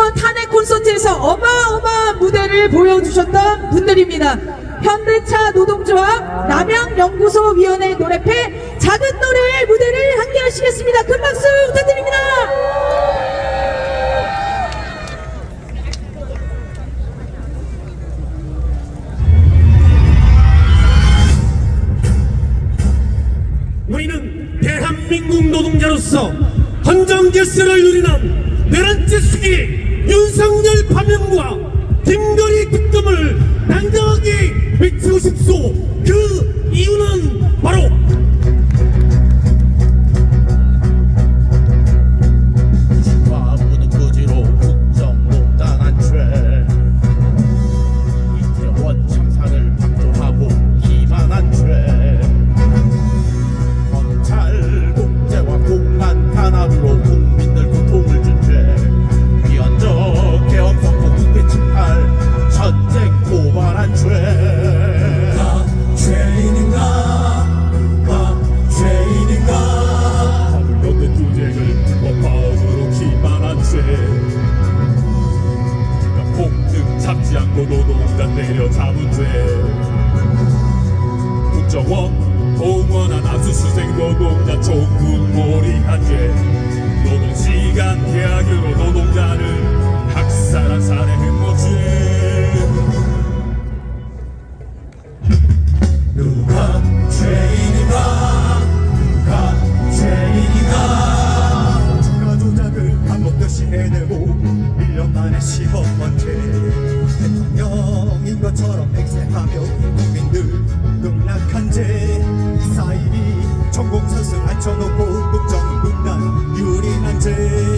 지난번 탄핵 콘서트에서 어마어마한 무대를 보여주셨던 분들입니다. 현대차 노동조합 남양연구소 위원회 노래패 작은 노래의 무대를 함께 하시겠습니다. 큰 박수 부탁드립니다. 우리는 대한민국 노동자로서 헌정질서를 누리는 내란지 수기 윤석열 파면과 김건희 특검을 단정하게 외치고 싶소. 그 이유는 바로 누가 죄인인가 누가 죄인인가 주가 조작을 밥 먹듯이 해내고 1년 만에 10억 번째 대통령인 것처럼 맹세하며 국민들 농락한 죄. 사이비 전공 선수 앉혀놓고 국정 분단. 유린한 죄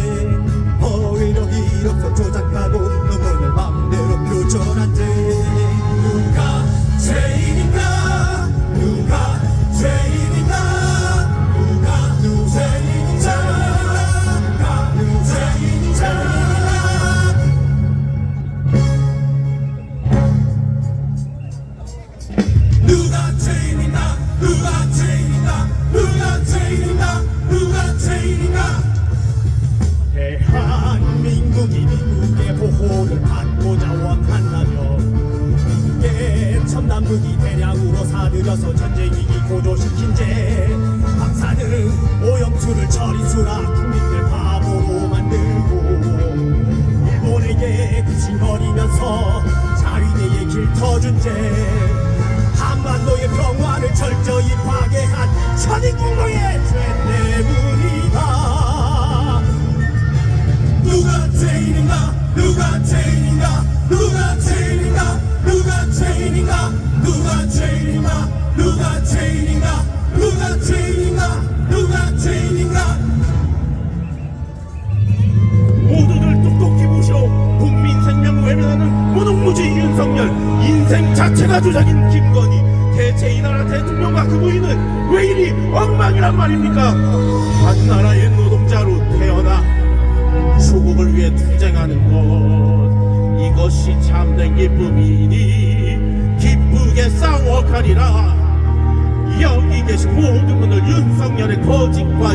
들여서 전쟁위기 고조시킨 죄. 방사능 오염수를 처리수라 국민들 바보로 만들고 일본에게 구실거리면서 자위대에 길터준 죄 말입니까? 한 나라의 노동자로 태어나 조국을 위해 투쟁하는 것. 이것이 참된 기쁨이니 기쁘게 싸워가리라. 여기 계신 모든 분들 윤석열의 거짓과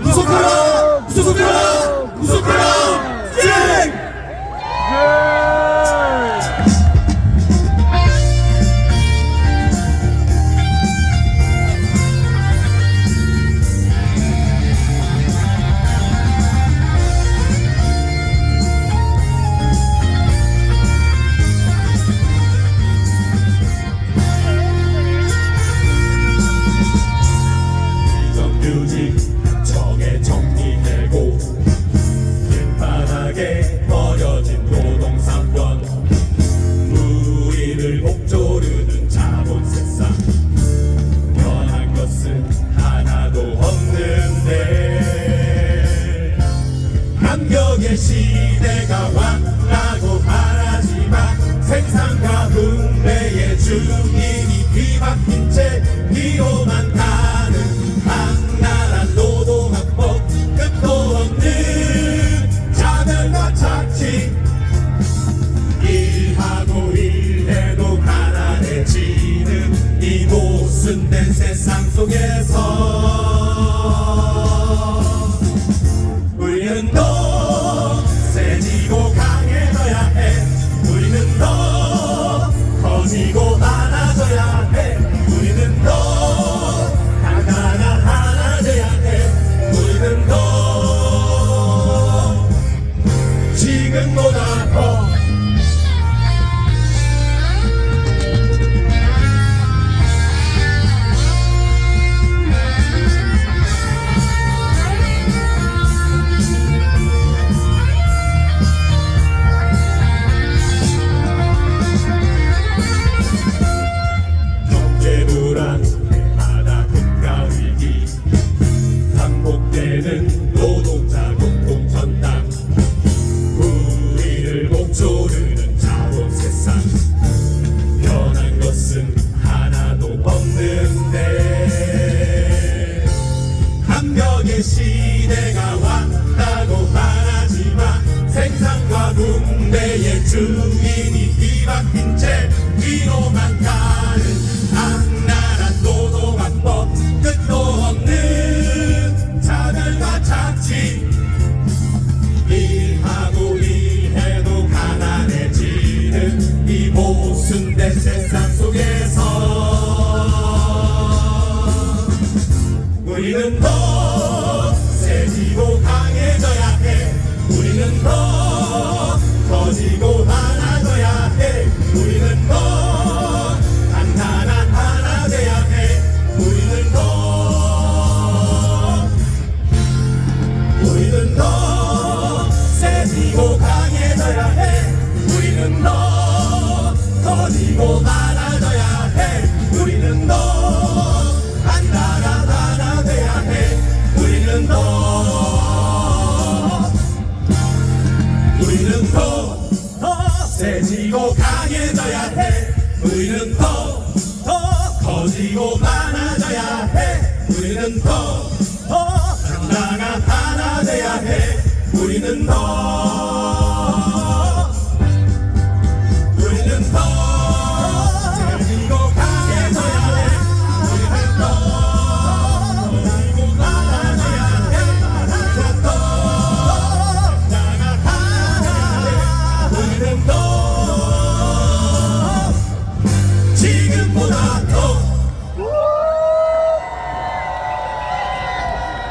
무속하라! 무속하라! 무속하라! 혁명의 시대가 왔다고 말하지만 생산과 분배의 주인이 뒤바뀐 채 뒤로만 가는 악랄한 노동학법 끝도 없는 차별과 착취 일하고 일해도 가난해지는 이 모순된 세상 속에서. Oh.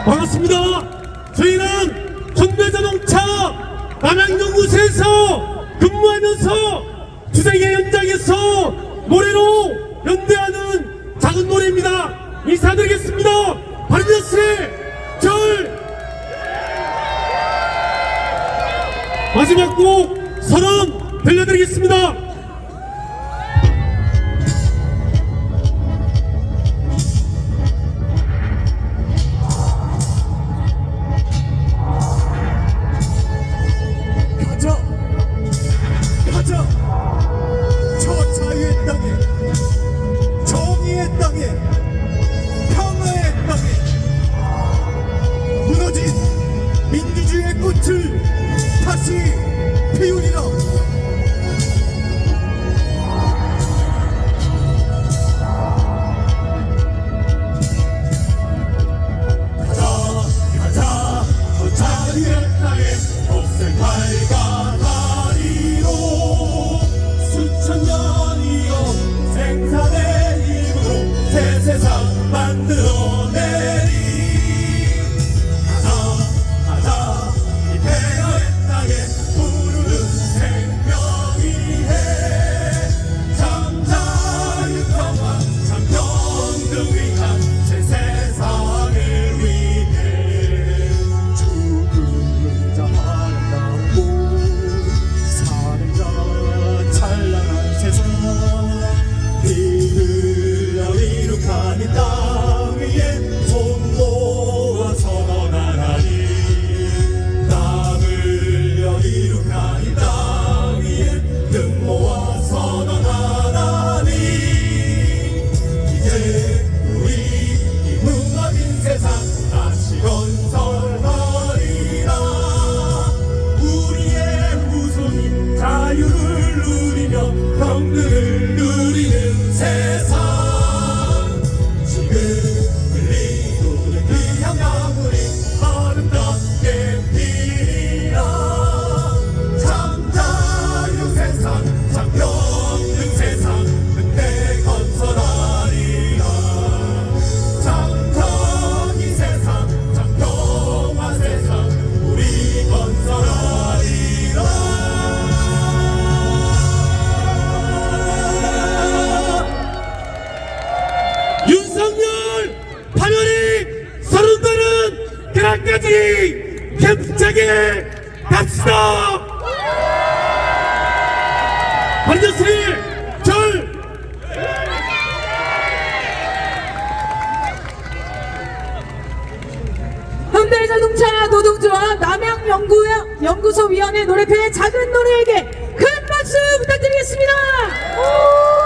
반갑습니다. 저희는 현대자동차 남양동구에서 근무하면서 투쟁의 현장에서 노래로 연대하는 작은 노래입니다. 인사드리겠습니다. 바른자씨 절 마지막 곡 꽃을 다시 피우리라. 힘차게 갑시다 반드시 절 현대자동차 노동조합 남양연구소위원회 노래패 작은 노래에게 큰 박수 부탁드리겠습니다.